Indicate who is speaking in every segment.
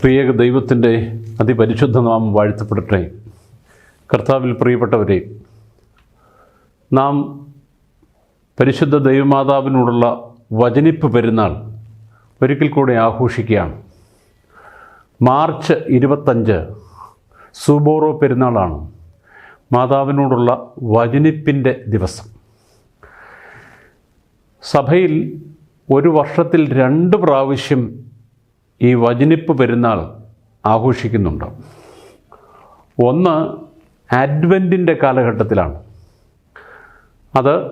Speaker 1: ത്രിയേക ദൈവത്തിന്റെ അതിപരിശുദ്ധ നാമം വാഴ്ത്തപ്പെടട്ടെ. കർത്താവിൽ പ്രിയപ്പെട്ടവരെ നാം പരിശുദ്ധ ദൈവമാതാവിനോടുള്ള വചനിപ്പ് പെരുന്നാൾ ഒരിക്കൽ കൂടെ ആഘോഷിക്കുകയാണ്. മാർച്ച് ഇരുപത്തഞ്ച് സുബോറോ പെരുന്നാളാണ് മാതാവിനോടുള്ള വചനിപ്പിന്റെ ദിവസം. സഭയിൽ ഒരു വർഷത്തിൽ രണ്ട് പ്രാവശ്യം ഈ വചനിപ്പ് പെരുന്നാൾ ആഘോഷിക്കുന്നുണ്ട്. ഒന്ന് അഡ്വന്റിന്റെ കാലഘട്ടത്തിലാണ്. അത്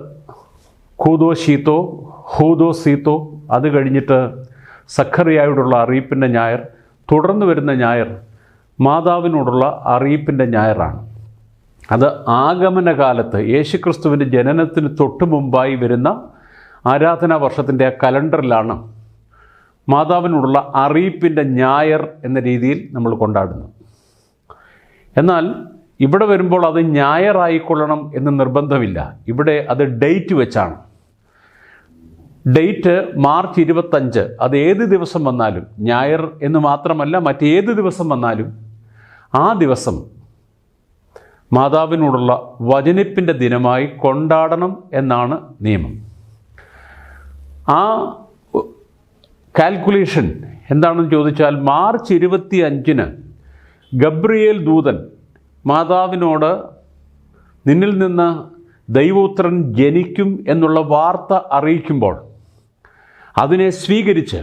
Speaker 1: കൂതോ ശീത്തോ ഹൂദോ സീത്തോ അത് കഴിഞ്ഞിട്ട് സഖറിയായോടുള്ള അറിയിപ്പിന്റെ ഞായർ തുടർന്ന് വരുന്ന ഞായർ മാതാവിനോടുള്ള അറിയിപ്പിന്റെ ഞായറാണ്. അത് ആഗമന കാലത്ത് യേശുക്രിസ്തുവിന്റെ ജനനത്തിന് തൊട്ടു മുമ്പായി വരുന്ന ആരാധനാ വർഷത്തിന്റെ ആ കലണ്ടറിലാണ് മാതാവിനോടുള്ള അറിയിപ്പിന്റെ ഞായർ എന്ന രീതിയിൽ നമ്മൾ കൊണ്ടാടുന്നു. എന്നാൽ ഇവിടെ വരുമ്പോൾ അത് ഞായറായിക്കൊള്ളണം എന്ന് നിർബന്ധമില്ല. ഇവിടെ അത് ഡേറ്റ് വെച്ചാണ്. ഡേറ്റ് മാർച്ച് ഇരുപത്തഞ്ച്. അത് ഏത് ദിവസം വന്നാലും ഞായർ എന്ന് മാത്രമല്ല മറ്റേത് ദിവസം വന്നാലും ആ ദിവസം മാതാവിനോടുള്ള വചനിപ്പിന്റെ ദിനമായി കൊണ്ടാടണം എന്നാണ് നിയമം. ആ കാൽക്കുലേഷൻ എന്താണെന്ന് ചോദിച്ചാൽ മാർച്ച് ഇരുപത്തി അഞ്ചിന് ഗബ്രിയേൽ ദൂതൻ മാതാവിനോട് നിന്നിൽ നിന്ന് ദൈവോത്രൻ ജനിക്കും എന്നുള്ള വാർത്ത അറിയിക്കുമ്പോൾ അതിനെ സ്വീകരിച്ച്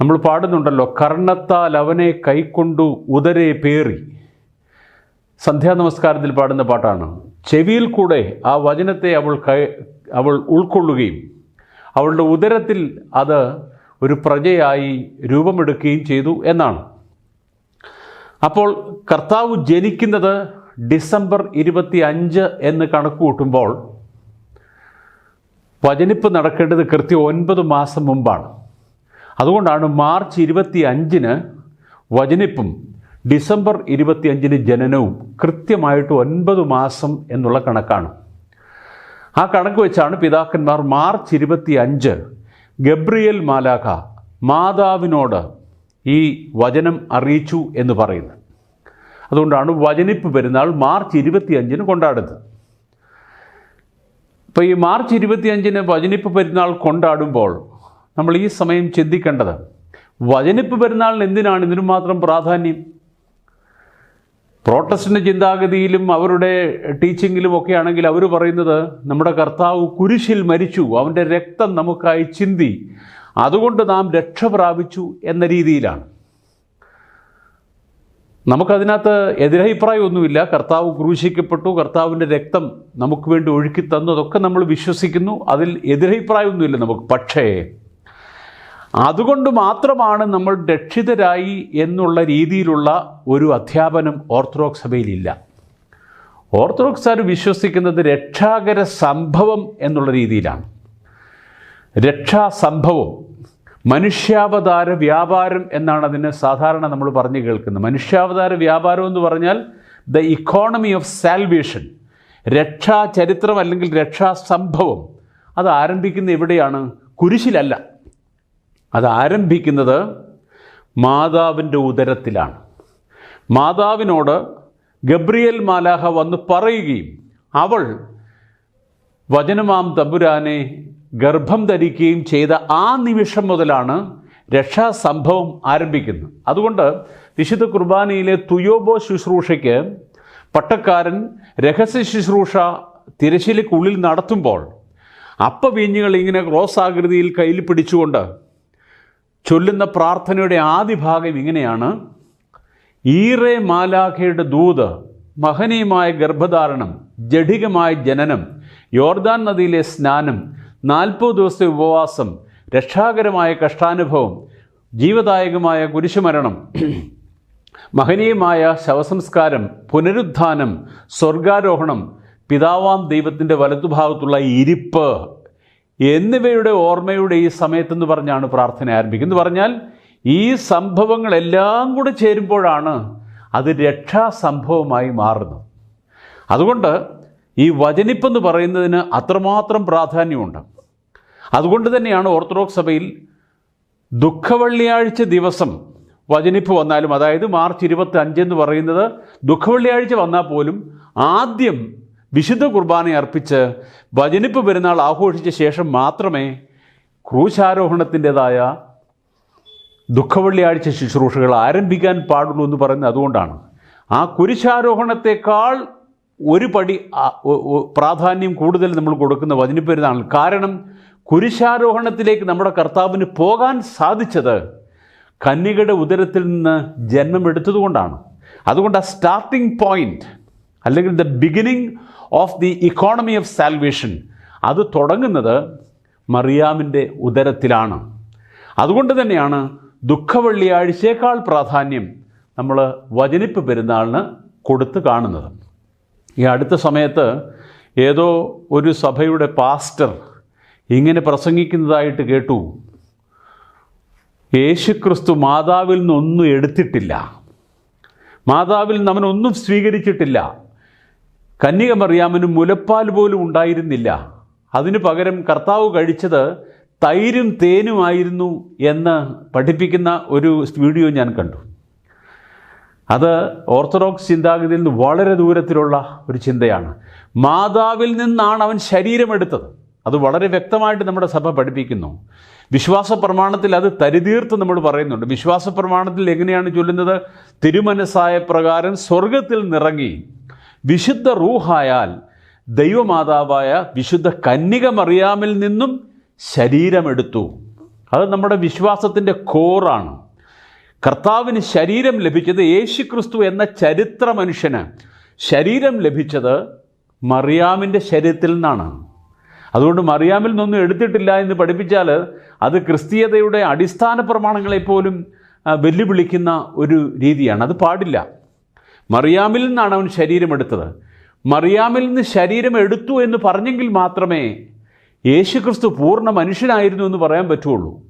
Speaker 1: നമ്മൾ പാടുന്നുണ്ടല്ലോ കർണത്താൽ അവനെ കൈക്കൊണ്ടു ഉദരെ പേറി. സന്ധ്യാനമസ്കാരത്തിൽ പാടുന്ന പാട്ടാണ്. ചെവിയിൽ കൂടെ ആ വചനത്തെ അവൾ കൈ അവൾ ഉൾക്കൊള്ളുകയും അവളുടെ ഉദരത്തിൽ അത് ഒരു പ്രജയായി രൂപമെടുക്കുകയും ചെയ്തു എന്നാണ്. അപ്പോൾ കർത്താവ് ജനിക്കുന്നത് ഡിസംബർ ഇരുപത്തി അഞ്ച് എന്ന് കണക്ക് കൂട്ടുമ്പോൾ വചനിപ്പ് നടക്കേണ്ടത് കൃത്യം ഒൻപത് മാസം മുമ്പാണ്. അതുകൊണ്ടാണ് മാർച്ച് ഇരുപത്തി അഞ്ചിന് വചനിപ്പും ഡിസംബർ ഇരുപത്തി അഞ്ചിന് ജനനവും കൃത്യമായിട്ട് ഒൻപത് മാസം എന്നുള്ള കണക്കാണ്. ആ കണക്ക് വെച്ചാണ് പിതാക്കന്മാർ മാർച്ച് ഇരുപത്തി അഞ്ച് ഗബ്രിയൽ മാലാഖ മാതാവിനോട് ഈ വചനം അറിയിച്ചു എന്ന് പറയുന്നത്. അതുകൊണ്ടാണ് വചനിപ്പ് പെരുന്നാൾ മാർച്ച് ഇരുപത്തി അഞ്ചിന് കൊണ്ടാടുന്നത്. അപ്പോൾ ഈ മാർച്ച് ഇരുപത്തി അഞ്ചിന് വചനിപ്പ് പെരുന്നാൾ കൊണ്ടാടുമ്പോൾ നമ്മൾ ഈ സമയം ചിന്തിക്കേണ്ടത് വചനിപ്പ് പെരുന്നാളിന് എന്തിനാണ് ഇതിനു മാത്രം പ്രാധാന്യം? പ്രോട്ടസ്റ്റന്റ് ചിന്താഗതിയിലും അവരുടെ ടീച്ചിങ്ങിലും ഒക്കെ ആണെങ്കിൽ അവർ പറയുന്നത് നമ്മുടെ കർത്താവ് കുരിശിൽ മരിച്ചു അവന്റെ രക്തം നമുക്കായി ചിന്തി അതുകൊണ്ട് നാം രക്ഷ പ്രാപിച്ചു എന്ന രീതിയിലാണ്. നമുക്കതിനകത്ത് എതിരഭിപ്രായമൊന്നുമില്ല. കർത്താവ് ക്രൂശിക്കപ്പെട്ടു കർത്താവിന്റെ രക്തം നമുക്ക് വേണ്ടി ഒഴുക്കി തന്നു അതൊക്കെ നമ്മൾ വിശ്വസിക്കുന്നു. അതിൽ എതിരഭിപ്രായമൊന്നുമില്ല നമുക്ക്. പക്ഷേ അതുകൊണ്ട് മാത്രമാണ് നമ്മൾ രക്ഷിതരായി എന്നുള്ള രീതിയിലുള്ള ഒരു അധ്യാപനം ഓർത്തഡോക്സ് സഭയിലില്ല. ഓർത്തഡോക്സുകാർ വിശ്വസിക്കുന്നത് രക്ഷാകര സംഭവം എന്നുള്ള രീതിയിലാണ്. രക്ഷാസംഭവം മനുഷ്യാവതാര വ്യാപാരം എന്നാണ് അതിന് സാധാരണ നമ്മൾ പറഞ്ഞു കേൾക്കുന്നത്. മനുഷ്യാവതാര വ്യാപാരം എന്ന് പറഞ്ഞാൽ ദ ഇക്കോണമി ഓഫ് സാൽവേഷൻ രക്ഷാ ചരിത്രം അല്ലെങ്കിൽ രക്ഷാസംഭവം അത് ആരംഭിക്കുന്ന എവിടെയാണ്? കുരിശിലല്ല. അത് ആരംഭിക്കുന്നത് മാതാവിന്റെ ഉദരത്തിലാണ്. മാതാവിനോട് ഗബ്രിയൽ മാലാഹ വന്ന് പറയുകയും അവൾ വചനമാം തമ്പുരാനെ ഗർഭം ധരിക്കുകയും ചെയ്ത ആ നിമിഷം മുതലാണ് രക്ഷാസംഭവം ആരംഭിക്കുന്നത്. അതുകൊണ്ട് വിശുദ്ധ കുർബാനയിലെ തുയോബോ ശുശ്രൂഷയ്ക്ക് പട്ടക്കാരൻ രഹസ്യ ശുശ്രൂഷ തിരശ്ശീലക്കുള്ളിൽ നടത്തുമ്പോൾ അപ്പവീഞ്ഞുകൾ ഇങ്ങനെ ക്രോസ് ആകൃതിയിൽ കയ്യിൽ പിടിച്ചുകൊണ്ട് ചൊല്ലുന്ന പ്രാർത്ഥനയുടെ ആദ്യ ഭാഗം ഇങ്ങനെയാണ്. ഈറെ മാലാഖയുടെ ദൂത് മഹനീയമായ ഗർഭധാരണം ജഡികമായ ജനനം യോർദാൻ നദിയിലെ സ്നാനം നാൽപ്പത് ദിവസത്തെ ഉപവാസം രക്ഷാകരമായ കഷ്ടാനുഭവം ജീവദായകമായ കുരിശുമരണം മഹനീയമായ ശവസംസ്കാരം പുനരുത്ഥാനം സ്വർഗാരോഹണം പിതാവാം ദൈവത്തിന്റെ വലതുഭാഗത്തുള്ള ഇരിപ്പ്. എന്നിവയുടെ ഓർമ്മയുടെ ഈ സമയത്തെന്ന് പറഞ്ഞാണ് പ്രാർത്ഥന ആരംഭിക്കുന്നത്. പറഞ്ഞാൽ ഈ സംഭവങ്ങളെല്ലാം കൂടെ ചേരുമ്പോഴാണ് അത് രക്ഷാസംഭവമായി മാറുന്നത്. അതുകൊണ്ട് ഈ വചനിപ്പെന്ന് പറയുന്നതിന് അത്രമാത്രം പ്രാധാന്യമുണ്ട്. അതുകൊണ്ട് തന്നെയാണ് ഓർത്തഡോക്സ് സഭയിൽ ദുഃഖവെള്ളിയാഴ്ച ദിവസം വചനിപ്പ് വന്നാലും അതായത് മാർച്ച് ഇരുപത്തി അഞ്ചെന്ന് പറയുന്നത് ദുഃഖവെള്ളിയാഴ്ച വന്നാൽ പോലും ആദ്യം വിശുദ്ധ കുർബാന അർപ്പിച്ച് വചനിപ്പ് പെരുന്നാൾ ആഘോഷിച്ച ശേഷം മാത്രമേ ക്രൂശാരോഹണത്തിന്റെതായ ദുഃഖവെള്ളിയാഴ്ച ശുശ്രൂഷകൾ ആരംഭിക്കാൻ പാടുള്ളൂ എന്ന് പറയുന്നത് അതുകൊണ്ടാണ്. ആ കുരിശാരോഹണത്തെക്കാൾ ഒരു പടി പ്രാധാന്യം കൂടുതൽ നമ്മൾ കൊടുക്കുന്ന വചനിപ്പെരുന്നാൾ കാരണം കുരിശാരോഹണത്തിലേക്ക് നമ്മുടെ കർത്താവിന് പോകാൻ സാധിച്ചത് കന്യകയുടെ ഉദരത്തിൽ നിന്ന് ജന്മമെടുത്തതുകൊണ്ടാണ് അതുകൊണ്ട് ആ സ്റ്റാർട്ടിംഗ് പോയിന്റ് അല്ലെങ്കിൽ the beginning of the economy of salvation അത് തുടങ്ങുന്നത് മറിയാമിന്റെ ഉദരത്തിലാണ്. അതുകൊണ്ട് തന്നെയാണ് ദുഃഖവെള്ളിയാഴ്ചയേക്കാൾ പ്രാധാന്യം നമ്മൾ വചനിപ്പ് പെരുന്നാളിന് കൊടുത്ത് കാണുന്നത്. ഈ അടുത്ത സമയത്ത് ഏതോ ഒരു സഭയുടെ പാസ്റ്റർ ഇങ്ങനെ പ്രസംഗിക്കുന്നതായിട്ട് കേട്ടു. യേശുക്രിസ്തു മാതാവിൽ നിന്നൊന്നും എടുത്തിട്ടില്ല. മാതാവിൽ നിന്ന് അവനൊന്നും സ്വീകരിച്ചിട്ടില്ല. കന്യക മറിയാമന് മുലപ്പാൽ പോലും ഉണ്ടായിരുന്നില്ല. അതിനു പകരം കർത്താവ് കഴിച്ചത് തൈരും തേനുമായിരുന്നു എന്ന് പഠിപ്പിക്കുന്ന ഒരു വീഡിയോ ഞാൻ കണ്ടു. അത് ഓർത്തഡോക്സ് ചിന്താഗതിയിൽ നിന്ന് വളരെ ദൂരത്തിലുള്ള ഒരു ചിന്തയാണ്. മാതാവിൽ നിന്നാണ് അവൻ ശരീരമെടുത്തത് അത് വളരെ വ്യക്തമായിട്ട് നമ്മുടെ സഭ പഠിപ്പിക്കുന്നു. വിശ്വാസ പ്രമാണത്തിൽ അത് തരിതീർത്ത് നമ്മൾ പറയുന്നുണ്ട്. വിശ്വാസ പ്രമാണത്തിൽ എങ്ങനെയാണ് ചൊല്ലുന്നത്? തിരുമനസായ പ്രകാരം സ്വർഗത്തിൽ നിറങ്ങി. വിശുദ്ധ റൂഹായാൽ ദൈവമാതാവായ വിശുദ്ധ കന്യക മറിയാമിൽ നിന്നും ശരീരമെടുത്തു. അത് നമ്മുടെ വിശ്വാസത്തിന്റെ കോറാണ്. കർത്താവിന് ശരീരം ലഭിച്ചത് യേശു ക്രിസ്തു എന്ന ചരിത്ര മനുഷ്യന് ശരീരം ലഭിച്ചത് മറിയാമിന്റെ ശരീരത്തിൽ നിന്നാണ്. അതുകൊണ്ട് മറിയാമിൽ നിന്നൊന്നും എടുത്തിട്ടില്ല എന്ന് പഠിപ്പിച്ചാൽ അത് ക്രിസ്തീയതയുടെ അടിസ്ഥാന പ്രമാണങ്ങളെപ്പോലും വെല്ലുവിളിക്കുന്ന ഒരു രീതിയാണ്. അത് പാടില്ല. മറിയാമിൽ നിന്നാണ് അവൻ ശരീരമെടുത്തത് മറിയാമിൽ നിന്ന് ശരീരം എടുത്തു എന്ന് പറഞ്ഞെങ്കിൽ മാത്രമേ യേശുക്രിസ്തു പൂർണ മനുഷ്യനായിരുന്നു എന്ന് പറയാൻ പറ്റുള്ളൂ.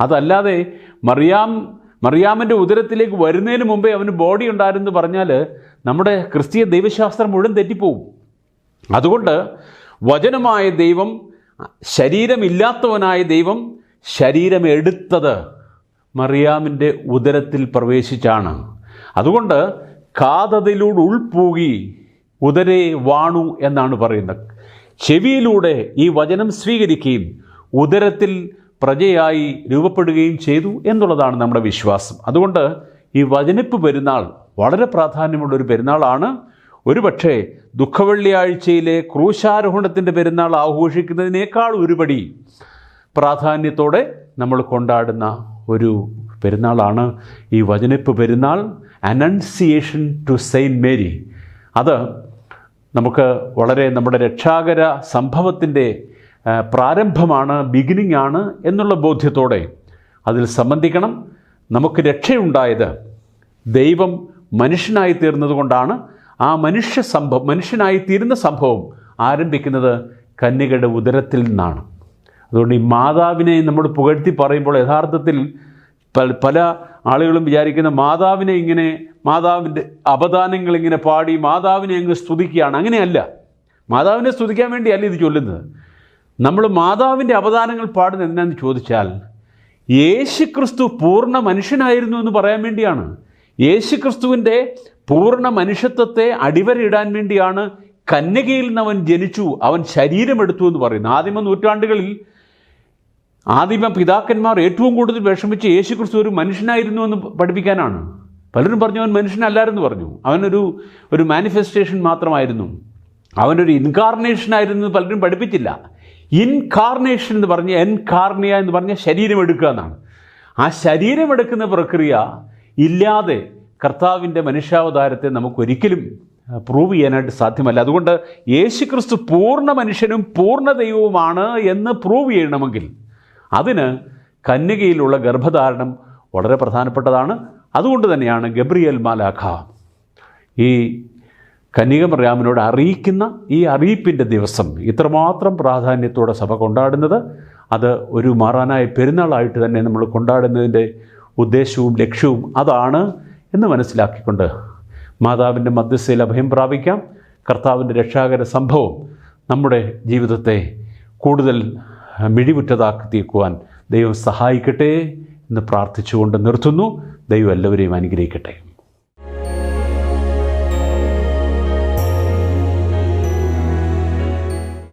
Speaker 1: അതല്ലാതെ മറിയാം മറിയാമിന്റെ ഉദരത്തിലേക്ക് വരുന്നതിന് മുമ്പേ അവന് ബോഡി ഉണ്ടായിരുന്നു പറഞ്ഞാൽ നമ്മുടെ ക്രിസ്തീയ ദൈവശാസ്ത്രം മുഴുവൻ തെറ്റിപ്പോവും. അതുകൊണ്ട് വചനമായ ദൈവം ശരീരമില്ലാത്തവനായ ദൈവം ശരീരം എടുത്തത് മറിയാമിന്റെ ഉദരത്തിൽ പ്രവേശിച്ചാണ്. അതുകൊണ്ട് കാതതിലൂടെ ഉൾപ്പൂകി ഉദരേ വാണു എന്നാണ് പറയുന്നത്. ചെവിയിലൂടെ ഈ വചനം സ്വീകരിക്കുകയും ഉദരത്തിൽ പ്രജയായി രൂപപ്പെടുകയും ചെയ്തു എന്നുള്ളതാണ് നമ്മുടെ വിശ്വാസം. അതുകൊണ്ട് ഈ വചനിപ്പ് പെരുന്നാൾ വളരെ പ്രാധാന്യമുള്ളൊരു പെരുന്നാളാണ്. ഒരുപക്ഷെ ദുഃഖവെള്ളിയാഴ്ചയിലെ ക്രൂശാരോഹണത്തിന്റെ പെരുന്നാൾ ആഘോഷിക്കുന്നതിനേക്കാൾ ഒരുപടി പ്രാധാന്യത്തോടെ നമ്മൾ കൊണ്ടാടുന്ന ഒരു പെരുന്നാളാണ് ഈ വചനിപ്പ് പെരുന്നാൾ. അനൺസിയേഷൻ ടു സെയിന്റ് മേരി അത് നമുക്ക് വളരെ നമ്മുടെ രക്ഷാകര സംഭവത്തിന്റെ പ്രാരംഭമാണ് ബിഗിനിങ് ആണ് എന്നുള്ള ബോധ്യത്തോടെ അതിൽ സംബന്ധിക്കണം. നമുക്ക് രക്ഷയുണ്ടായത് ദൈവം മനുഷ്യനായി തീർന്നതുകൊണ്ടാണ് ആ മനുഷ്യ സംഭവം മനുഷ്യനായി തീരുന്ന സംഭവം ആരംഭിക്കുന്നത് കന്യകയുടെ ഉദരത്തിൽ നിന്നാണ്. അതുകൊണ്ട് ഈ മാതാവിനെ നമ്മൾ പുകഴ്ത്തി പറയുമ്പോൾ യഥാർത്ഥത്തിൽ പല പല ആളുകളും വിചാരിക്കുന്ന മാതാവിനെ ഇങ്ങനെ മാതാവിന്റെ അപദാനങ്ങൾ ഇങ്ങനെ പാടി മാതാവിനെ അങ്ങ് സ്തുതിക്കുകയാണ്. അങ്ങനെയല്ല. മാതാവിനെ സ്തുതിക്കാൻ വേണ്ടിയല്ല ഇത് ചൊല്ലുന്നത്. നമ്മൾ മാതാവിന്റെ അപദാനങ്ങൾ പാടുന്നത് എന്താണെന്ന് ചോദിച്ചാൽ യേശു ക്രിസ്തു പൂർണ മനുഷ്യനായിരുന്നു എന്ന് പറയാൻ വേണ്ടിയാണ്. യേശു ക്രിസ്തുവിന്റെ പൂർണ മനുഷ്യത്വത്തെ അടിവരയിടാൻ വേണ്ടിയാണ് കന്യകയിൽ നിന്ന് അവൻ ജനിച്ചു അവൻ ശരീരമെടുത്തു എന്ന് പറയുന്നു ആദിമ നൂറ്റാണ്ടുകളിൽ ആദിമ പിതാക്കന്മാർ ഏറ്റവും കൂടുതൽ വിഷമിച്ച് യേശുക്രിസ്തു ഒരു മനുഷ്യനായിരുന്നു എന്ന് പഠിപ്പിക്കാനാണ്. പലരും പറഞ്ഞു അവൻ മനുഷ്യനല്ലായിരുന്നു പറഞ്ഞു. അവനൊരു ഒരു മാനിഫെസ്റ്റേഷൻ മാത്രമായിരുന്നു. അവനൊരു ഇൻകാർണേഷൻ ആയിരുന്നു എന്ന് പലരും പഠിപ്പിച്ചില്ല. ഇൻകാർണേഷൻ എന്ന് പറഞ്ഞ് എൻകാർണിയ എന്ന് പറഞ്ഞ ശരീരം എടുക്കുക എന്നാണ്. ആ ശരീരമെടുക്കുന്ന പ്രക്രിയ ഇല്ലാതെ കർത്താവിന്റെ മനുഷ്യാവതാരത്തെ നമുക്കൊരിക്കലും പ്രൂവ് ചെയ്യാനായിട്ട് സാധ്യമല്ല. അതുകൊണ്ട് യേശുക്രിസ്തു പൂർണ മനുഷ്യനും പൂർണ ദൈവവുമാണ് എന്ന് പ്രൂവ് ചെയ്യണമെങ്കിൽ അതിന് കന്യകയിലുള്ള ഗർഭധാരണം വളരെ പ്രധാനപ്പെട്ടതാണ്. അതുകൊണ്ട് തന്നെയാണ് ഗബ്രിയൽ മാലാഖ ഈ കന്യകമറിയാമിനോട് അറിയിക്കുന്ന ഈ അറിയിപ്പിന്റെ ദിവസം ഇത്രമാത്രം പ്രാധാന്യത്തോടെ സഭ കൊണ്ടാടുന്നത്. അത് ഒരു മാറാനായ പെരുന്നാളായിട്ട് തന്നെ നമ്മൾ കൊണ്ടാടുന്നതിന്റെ ഉദ്ദേശവും ലക്ഷ്യവും അതാണ് എന്ന് മനസ്സിലാക്കിക്കൊണ്ട് മാതാവിന്റെ മധ്യസ്ഥയിൽ അഭയം പ്രാപിക്കാം. കർത്താവിന്റെ രക്ഷാകര സംഭവം നമ്മുടെ ജീവിതത്തെ കൂടുതൽ മിഴിവുറ്റതാക്കി തീർക്കുവാൻ ദൈവം സഹായിക്കട്ടെ എന്ന് പ്രാർത്ഥിച്ചുകൊണ്ട് നിർത്തുന്നു. ദൈവം എല്ലാവരെയും അനുഗ്രഹിക്കട്ടെ.